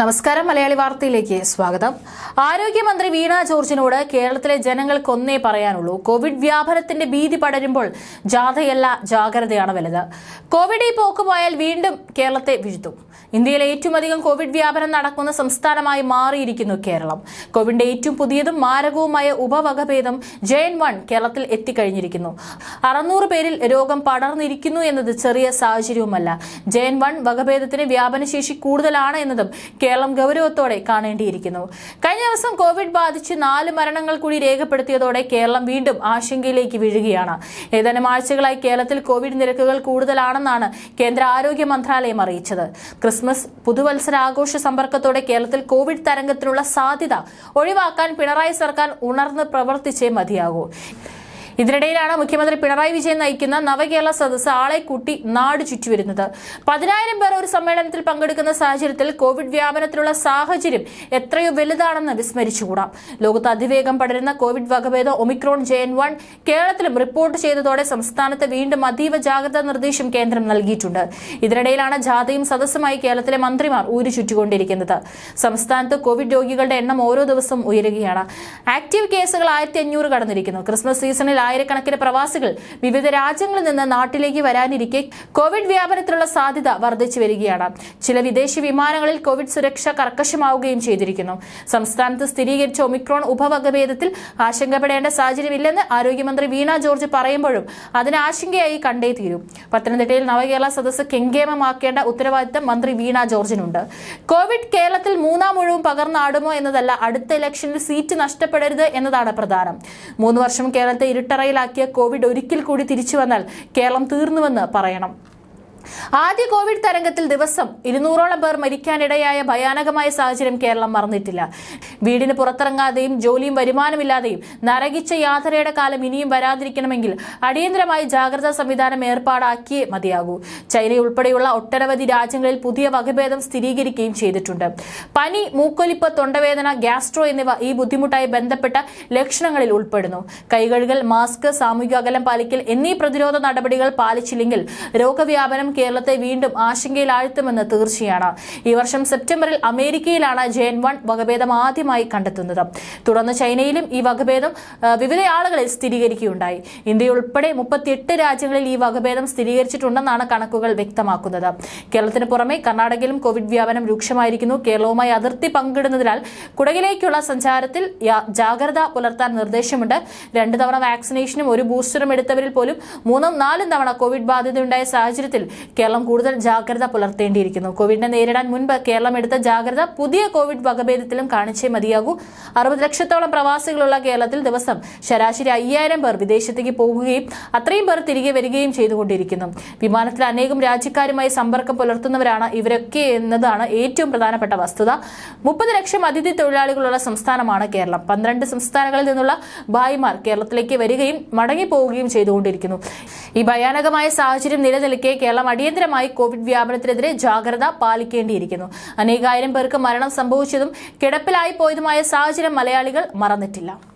നമസ്കാരം മലയാളി വാർത്തയിലേക്ക് സ്വാഗതം. ആരോഗ്യമന്ത്രി വീണ ജോർജിനോട് കേരളത്തിലെ ജനങ്ങൾക്കൊന്നേ പറയാനുള്ളൂ. കോവിഡ് വ്യാപനത്തിന്റെ ഭീതി പടരുമ്പോൾ ജാഥയല്ല ജാഗ്രതയാണ് വലുത്. കോവിഡ് ഈ പോക്കുപോയാൽ വീണ്ടും കേരളത്തെ വീഴ്ത്തും. ഇന്ത്യയിലെ ഏറ്റവും അധികം കോവിഡ് വ്യാപനം നടക്കുന്ന സംസ്ഥാനമായി മാറിയിരിക്കുന്നു കേരളം. കോവിഡിന്റെ ഏറ്റവും പുതിയതും മാരകവുമായ ഉപവകഭേദം ജെ എൻ വൺ കേരളത്തിൽ എത്തിക്കഴിഞ്ഞിരിക്കുന്നു. അറുന്നൂറ് പേരിൽ രോഗം പടർന്നിരിക്കുന്നു എന്നത് ചെറിയ സാഹചര്യവുമല്ല. ജെ എൻ വൺ വകഭേദത്തിന് വ്യാപനശേഷി കൂടുതലാണ് എന്നതും കേരളം ഗൗരവത്തോടെ കാണേണ്ടിയിരിക്കുന്നു. കഴിഞ്ഞ ദിവസം കോവിഡ് ബാധിച്ച് നാല് മരണങ്ങൾ കൂടി രേഖപ്പെടുത്തിയതോടെ കേരളം വീണ്ടും ആശങ്കയിലേക്ക് വീഴുകയാണ്. ഏതാനും ആഴ്ചകളായി കേരളത്തിൽ കോവിഡ് നിരക്കുകൾ കൂടുതലാണെന്നാണ് കേന്ദ്ര ആരോഗ്യ മന്ത്രാലയം അറിയിച്ചത്. ക്രിസ്മസ് പുതുവത്സര ആഘോഷ സമ്പർക്കത്തോടെ കേരളത്തിൽ കോവിഡ് തരംഗത്തിനുള്ള സാധ്യത ഒഴിവാക്കാൻ പിണറായി സർക്കാർ ഉണർന്ന് പ്രവർത്തിച്ചേ മതിയാകൂ. ഇതിനിടയിലാണ് മുഖ്യമന്ത്രി പിണറായി വിജയൻ നയിക്കുന്ന നവകേരള സദസ് ആളെ കൂട്ടി നാട് ചുറ്റിവരുന്നത്. പതിനായിരം പേർ ഒരു സമ്മേളനത്തിൽ പങ്കെടുക്കുന്ന സാഹചര്യത്തിൽ കോവിഡ് വ്യാപനത്തിലുള്ള സാഹചര്യം എത്രയോ വലുതാണെന്ന് വിസ്മരിച്ചുകൂടാം. ലോകത്ത് അതിവേഗം പടരുന്ന കോവിഡ് വകഭേദം ഒമിക്രോൺ ജെൻ വൺ കേരളത്തിലും റിപ്പോർട്ട് ചെയ്തതോടെ സംസ്ഥാനത്ത് വീണ്ടും അതീവ ജാഗ്രതാ നിർദ്ദേശം കേന്ദ്രം നൽകിയിട്ടുണ്ട്. ഇതിനിടയിലാണ് ജാഥയും സദസ്സുമായി കേരളത്തിലെ മന്ത്രിമാർ ഊരു ചുറ്റിക്കൊണ്ടിരിക്കുന്നത് സംസ്ഥാനത്ത് കോവിഡ് രോഗികളുടെ എണ്ണം ഓരോ ദിവസവും ഉയരുകയാണ്. ആക്റ്റീവ് കേസുകൾ ആയിരത്തി കടന്നിരിക്കുന്നു. ക്രിസ്മസ് സീസണിൽ ആയിരക്കണക്കിന് പ്രവാസികൾ വിവിധ രാജ്യങ്ങളിൽ നിന്ന് നാട്ടിലേക്ക് വരാനിരിക്കെ കോവിഡ് വ്യാപനത്തിലുള്ള സാധ്യത വർദ്ധിച്ചു വരികയാണ്. ചില വിദേശ വിമാനങ്ങളിൽ കോവിഡ് സുരക്ഷ കർക്കശമാവുകയും ചെയ്തിരിക്കുന്നു. സംസ്ഥാനത്ത് സ്ഥിരീകരിച്ച ഒമിക്രോൺ ഉപവകഭേദത്തിൽ ആശങ്കപ്പെടേണ്ട സാഹചര്യമില്ലെന്ന് ആരോഗ്യമന്ത്രി വീണ ജോർജ് പറയുമ്പോഴും അതിന് ആശങ്കയായി കണ്ടേ തീരും. പത്തനംതിട്ടയിൽ നവകേരള സദസ്സ് കെങ്കേമമാക്കേണ്ട ഉത്തരവാദിത്തം മന്ത്രി വീണ ജോർജിനുണ്ട്. കോവിഡ് കേരളത്തിൽ മൂന്നാം മുഴുവൻ പകർന്നാടുമോ എന്നതല്ല അടുത്ത ഇലക്ഷനിൽ സീറ്റ് നഷ്ടപ്പെടരുത് എന്നതാണ് പ്രധാനം. മൂന്ന് വർഷം കേരളത്തെ ഇരുട്ടറയിലാക്കിയ കോവിഡ് ഒരിക്കൽ കൂടി തിരിച്ചു വന്നാൽ കേരളം തീർന്നുവെന്ന് പറയണം ആദ്യ കോവിഡ് തരംഗത്തിൽ ദിവസം ഇരുന്നൂറോളം പേർ മരിക്കാനിടയായ ഭയാനകമായ സാഹചര്യം കേരളം മറന്നിട്ടില്ല. വീടിന് പുറത്തിറങ്ങാതെയും ജോലിയും വരുമാനമില്ലാതെയും നരകിച്ച യാത്രയുടെ കാലം ഇനിയും വരാതിരിക്കണമെങ്കിൽ അടിയന്തരമായി ജാഗ്രതാ സംവിധാനം ഏർപ്പാടാക്കിയേ മതിയാകൂ. ചൈന ഉൾപ്പെടെയുള്ള ഒട്ടനവധി രാജ്യങ്ങളിൽ പുതിയ വകഭേദം സ്ഥിരീകരിക്കുകയും ചെയ്തിട്ടുണ്ട്. പനി മൂക്കൊലിപ്പ് തൊണ്ടവേദന ഗ്യാസ്ട്രോ എന്നിവ ഈ ബുദ്ധിമുട്ടായി ബന്ധപ്പെട്ട ലക്ഷണങ്ങളിൽ ഉൾപ്പെടുന്നു. കൈകഴുകൽ മാസ്ക് സാമൂഹിക അകലം പാലിക്കൽ എന്നീ പ്രതിരോധ നടപടികൾ പാലിച്ചില്ലെങ്കിൽ രോഗവ്യാപനം കേരളത്തെ വീണ്ടും ആശങ്കയിലാഴ്ത്തുമെന്ന് തീർച്ചയാണ്. ഈ വർഷം സെപ്റ്റംബറിൽ അമേരിക്കയിലാണ് ജെൻ വൺ വകഭേദം ആദ്യമായി കണ്ടെത്തുന്നത്. തുടർന്ന് ചൈനയിലും ഈ വകഭേദം ആ, വിവിധ ആളുകളിൽ സ്ഥിരീകരിക്കുകയുണ്ടായി. ഇന്ത്യ ഉൾപ്പെടെ മുപ്പത്തിയെട്ട് രാജ്യങ്ങളിൽ ഈ വകഭേദം സ്ഥിരീകരിച്ചിട്ടുണ്ടെന്നാണ് കണക്കുകൾ വ്യക്തമാക്കുന്നത്. കേരളത്തിന് പുറമെ കർണാടകയിലും കോവിഡ് വ്യാപനം രൂക്ഷമായിരിക്കുന്നു. കേരളവുമായി അതിർത്തി പങ്കിടുന്നതിനാൽ കുടകിലേക്കുള്ള സഞ്ചാരത്തിൽ ജാഗ്രത പുലർത്താൻ നിർദ്ദേശമുണ്ട്. രണ്ട് തവണ വാക്സിനേഷനും ഒരു ബൂസ്റ്ററും എടുത്തവരിൽ പോലും മൂന്നും നാലും തവണ കോവിഡ് ബാധിതയുണ്ടായ സാഹചര്യത്തിൽ കേരളം കൂടുതൽ ജാഗ്രത പുലർത്തേണ്ടിയിരിക്കുന്നു. കോവിഡിനെ നേരിടാൻ മുൻപ് കേരളം എടുത്ത ജാഗ്രത പുതിയ കോവിഡ് വകഭേദത്തിലും കാണിച്ചേ മതിയാകൂ. അറുപത് ലക്ഷത്തോളം പ്രവാസികളുള്ള കേരളത്തിൽ ദിവസം ശരാശരി അയ്യായിരം പേർ വിദേശത്തേക്ക് പോകുകയും അത്രയും പേർ തിരികെ വരികയും ചെയ്തുകൊണ്ടിരിക്കുന്നു. വിമാനത്തിൽ അനേകം രാജ്യക്കാരുമായി സമ്പർക്കം പുലർത്തുന്നവരാണ് ഇവരൊക്കെ എന്നതാണ് ഏറ്റവും പ്രധാനപ്പെട്ട വസ്തുത. മുപ്പത് ലക്ഷം അതിഥി തൊഴിലാളികളുള്ള സംസ്ഥാനമാണ് കേരളം. പന്ത്രണ്ട് സംസ്ഥാനങ്ങളിൽ നിന്നുള്ള ഭായിമാർ കേരളത്തിലേക്ക് വരികയും മടങ്ങിപ്പോവുകയും ചെയ്തുകൊണ്ടിരിക്കുന്നു. ഈ ഭയാനകമായ സാഹചര്യം നിലനിൽക്കെ കേരളം അടിയന്തരമായി കോവിഡ് വ്യാപനത്തിനെതിരെ ജാഗ്രത പാലിക്കേണ്ടിയിരിക്കുന്നു. അനേകായിരം പേർക്ക് മരണം സംഭവിച്ചതും കിടപ്പിലായി പോയതുമായ സാഹചര്യം മലയാളികൾ മറന്നിട്ടില്ല.